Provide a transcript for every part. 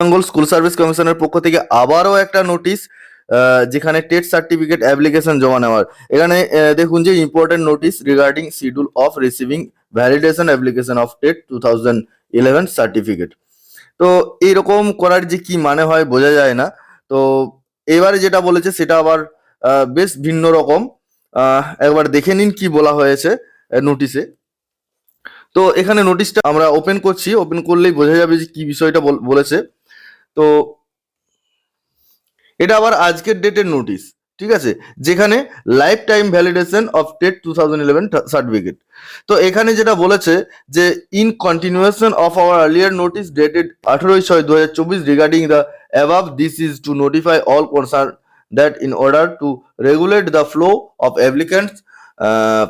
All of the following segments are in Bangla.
বেঙ্গল স্কুল সার্ভিস কমিশনের পক্ষ থেকে আবারও একটা নোটিশ যেখানে টেট সার্টিফিকেট অ্যাপ্লিকেশন জমা নেওয়ার। এখানে দেখুন যে important notice regarding schedule of receiving validation application of TET two thousand eleven certificate. তো এইরকম করার যে কি মানে হয় বোঝা যায় না। তো এবারে যেটা বলেছে সেটা আবার বেশ ভিন্ন রকম। একবার দেখে নিন কি বলা হয়েছে নোটিশে তো এখানে নোটিশটা আমরা ওপেন করছি। ওপেন করলেই বোঝা যাবে যে কি বিষয়টা বলেছে। তো এটা আবার আজকের ডেটের নোটিশ ঠিক আছে? যেখানে lifetime validation of TET two thousand eleven certificate তো এখানে যেটা বলেছে যে in continuation of our earlier notice dated আঠেরোই ছয় দু হাজার চব্বিশ regarding the above this is to notify all concern that in order to regulate the flow of applicants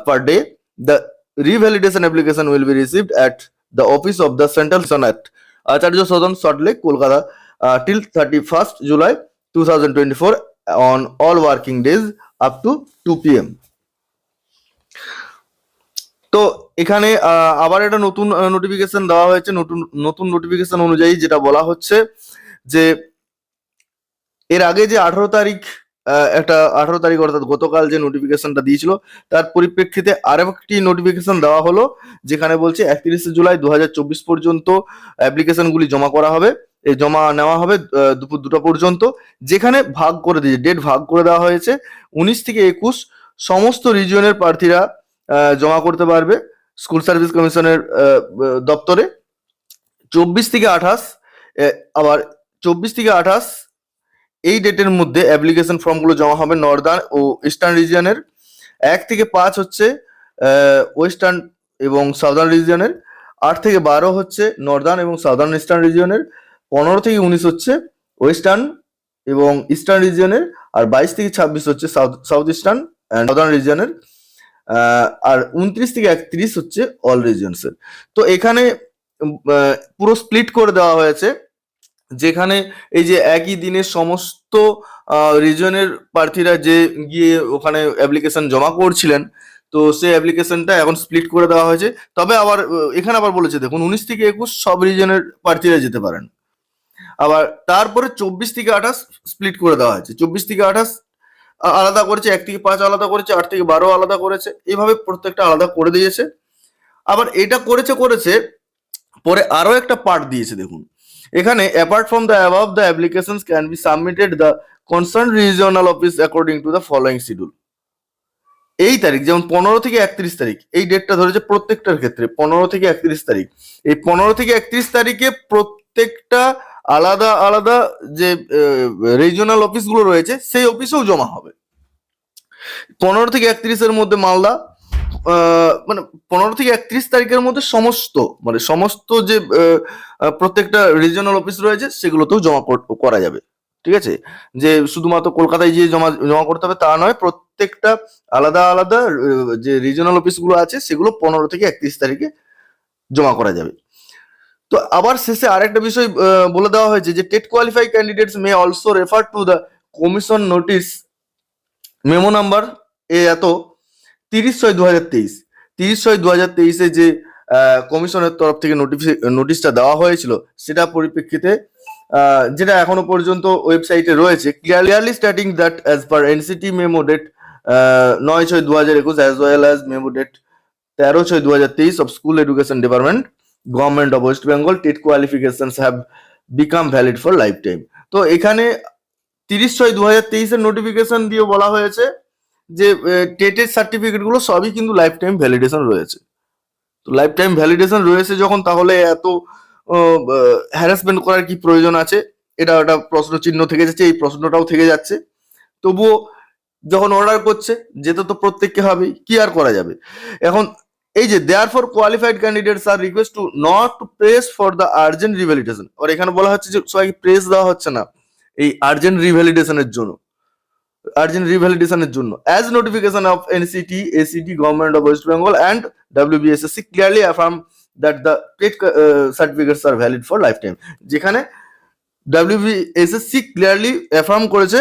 per day the revalidation application will be received at the office of the central Sadan, Salt Lake, Kolkata, uh, till 31st July 2024 on all working days up to 2 p.m. তো এখানে আবার একটা নতুন নোটিফিকেশন দেওয়া হয়েছে নতুন নতুন নোটিফিকেশন অনুযায়ী যেটা বলা হচ্ছে যে, এর আগে যে আঠারো তারিখ একটা আঠারো তারিখ অর্থাৎ গতকাল যে নোটিফিকেশনটা দিয়েছিল, তার পরিপ্রেক্ষিতে আরও একটি নোটিফিকেশন দেওয়া হলো, যেখানে বলছে একত্রিশে জুলাই দু হাজার চব্বিশ পর্যন্ত অ্যাপ্লিকেশনগুলি জমা করা হবে জমা নেওয়া হবে দুপুর দুটো পর্যন্ত। যেখানে ভাগ করে দিয়েছে ডেট ভাগ করে দেওয়া হয়েছে। উনিশ থেকে একুশ সমস্ত রিজিয়নের প্রার্থীরা জমা করতে পারবে স্কুল সার্ভিস কমিশনের দপ্তরে। চব্বিশ থেকে আঠাশ আবার চব্বিশ থেকে আঠাশ, এই ডেটের মধ্যে অ্যাপ্লিকেশন ফর্মগুলো জমা হবে নর্দার্ন ও ইস্টার্ন রিজিয়নের এক থেকে পাঁচ হচ্ছে ওয়েস্টার্ন এবং সাউদার্ন রিজিয়নের আট থেকে বারো হচ্ছে নর্দার্ন এবং সাউদার্ন ইস্টার্ন রিজিয়নের পনেরো থেকে উনিশ হচ্ছে ওয়েস্টার্ন এবং ইস্টার্ন রিজিয়নের, আর বাইশ থেকে ছাব্বিশ হচ্ছে south south eastern and southern রিজিয়নের আর উনত্রিশ থেকে একত্রিশ হচ্ছে অল রিজিয়নসের তো এখানে পুরো স্প্লিট করে দেওয়া হয়েছে, যেখানে এই যে একই দিনে সমস্ত রিজনের প্রার্থীরা যে গিয়ে ওখানে অ্যাপ্লিকেশন জমা করছিলেন, তো সেই অ্যাপ্লিকেশনটা এখন স্প্লিট করে দেওয়া হয়েছে। তবে আবার, এখানে আবার বলেছে, দেখুন, উনিশ থেকে একুশ সব রিজনের প্রার্থীরা যেতে পারেন। আবার তারপরে চব্বিশ থেকে আঠাশ স্প্লিট করে দেওয়া হয়েছে। চব্বিশ থেকে আঠাশ আলাদা করেছে, এক থেকে পাঁচ আলাদা করেছে, আট থেকে বারো আলাদা করেছে। এইভাবে প্রত্যেকটা আলাদা করে দিয়েছে। আবার এটা করেছে করেছে, পরে আরও একটা পার্ট দিয়েছে, দেখুন। এখানে apart from the above the applications can be submitted the concern regional office according to the following schedule এই তারিখ, যেমন পনেরো থেকে একত্রিশ তারিখ, এই ডেটটা ধরেছে প্রত্যেকটার ক্ষেত্রে, পনেরো থেকে একত্রিশ তারিখ। এই পনেরো থেকে একত্রিশ তারিখে প্রত্যেকটা আলাদা আলাদা যে রিজিওনাল অফিসগুলো রয়েছে, সেই অফিসেও জমা হবে। পনেরো থেকে একত্রিশের মধ্যে মালদা মানে পনেরো থেকে একত্রিশ তারিখের মধ্যে সমস্ত মানে সমস্ত যে প্রত্যেকটা রিজিওনাল অফিস রয়েছে, সেগুলোতেও জমা কর- যাবে। ঠিক আছে? যে শুধুমাত্র কলকাতায় গিয়ে জমা জমা করতে হবে তা নয়, প্রত্যেকটা আলাদা আলাদা যে রিজিওনাল অফিসগুলো আছে, সেগুলো পনেরো থেকে একত্রিশ তারিখে জমা করা যাবে। তো আবার শেষে আরেকটা বিষয় বলে দেওয়া হয়েছে যে TET qualify candidates may also refer to the commission notice memo number এ এত, তিরিশ ছয় দু হাজার তেইশ। তিরিশ ছয় দু হাজার তেইশে যে কমিশনের তরফ থেকে নোটিশটা দেওয়া হয়েছিল, সেটা পরিপ্রেক্ষিতে যেটা এখনও পর্যন্ত ওয়েবসাইটে রয়েছে clearly starting that as per NCT memo date নয় ছয় দু হাজার একুশ as well as memo date তেরো ছয় দু হাজার তেইশ of school education department government of West Bengal TET qualifications have become valid for lifetime তো এখানে তিরিশ ছয় দু হাজার তেইশের নোটিফিকেশন দিয়ে বলা হয়েছে যে টেটের সার্টিফিকেটগুলো সবই কিন্তু লাইফ টাইম ভ্যালিডেশন রয়েছে। তো লাইফ টাইম ভ্যালিডেশন রয়েছে যখন, তাহলে এত হ্যারাসমেন্ট করার কি প্রয়োজন আছে? এটা একটা প্রশ্ন চিহ্ন থেকে যাচ্ছে, এই প্রশ্নটাও থেকে যাচ্ছে। তবুও যখন অর্ডার করছে, যেতে তো প্রত্যেককে হবেই, কি আর করা যাবে? এখন এই যে therefore qualified candidates are request to not to press for the urgent revalidation আর এখানে বলা হচ্ছে যে, সবাইকে প্রেস দেওয়া হচ্ছে না এই আর্জেন্ট রিভ্যালিডেশনের জন্য। আর্জেন্ট রিভ্যালিডেশনের জন্য। As notification of NCT ACT government of West Bengal and WBSSC clearly affirm that the TET certificates are valid for lifetime যেখানে ডাব্লিউবিএসএসসি ক্লিয়ারলি অ্যাফার্ম করেছে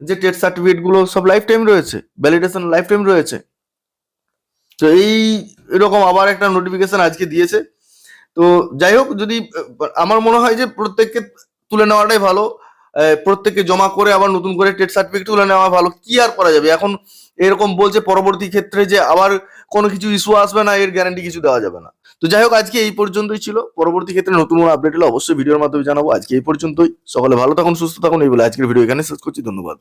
যে টেট সার্টিফিকেটগুলো সব লাইফ টাইম রয়েছে ভ্যালিডেশন লাইফ টাইম রয়েছে। তো এই এরকম আবার একটা নোটিফিকেশন আজকে দিয়েছে। তো যাই হোক, যদি, আমার মনে হয় যে প্রত্যেককে তুলে নেওয়াটাই ভালো। প্রত্যেককে জমা করে আবার নতুন করে টেট সার্টিফিকেট তুলে নেওয়া ভালো। কি আর করা যাবে? এখন এরকম বলছে পরবর্তী ক্ষেত্রে যে আবার কোনো কিছু ইস্যু আসবে না, এর গ্যারান্টি কিছু দেওয়া যাবে না। তো যাই হোক, আজকে এই পর্যন্তই ছিল। পরবর্তী ক্ষেত্রে নতুন কোনো আপডেট হলে অবশ্যই ভিডিওর মাধ্যমে জানাব। আজকে এই পর্যন্তই। সকলে ভালো থাকুন, সুস্থ থাকুন। এই বলে আজকের ভিডিও এখানে শেষ করছি। ধন্যবাদ।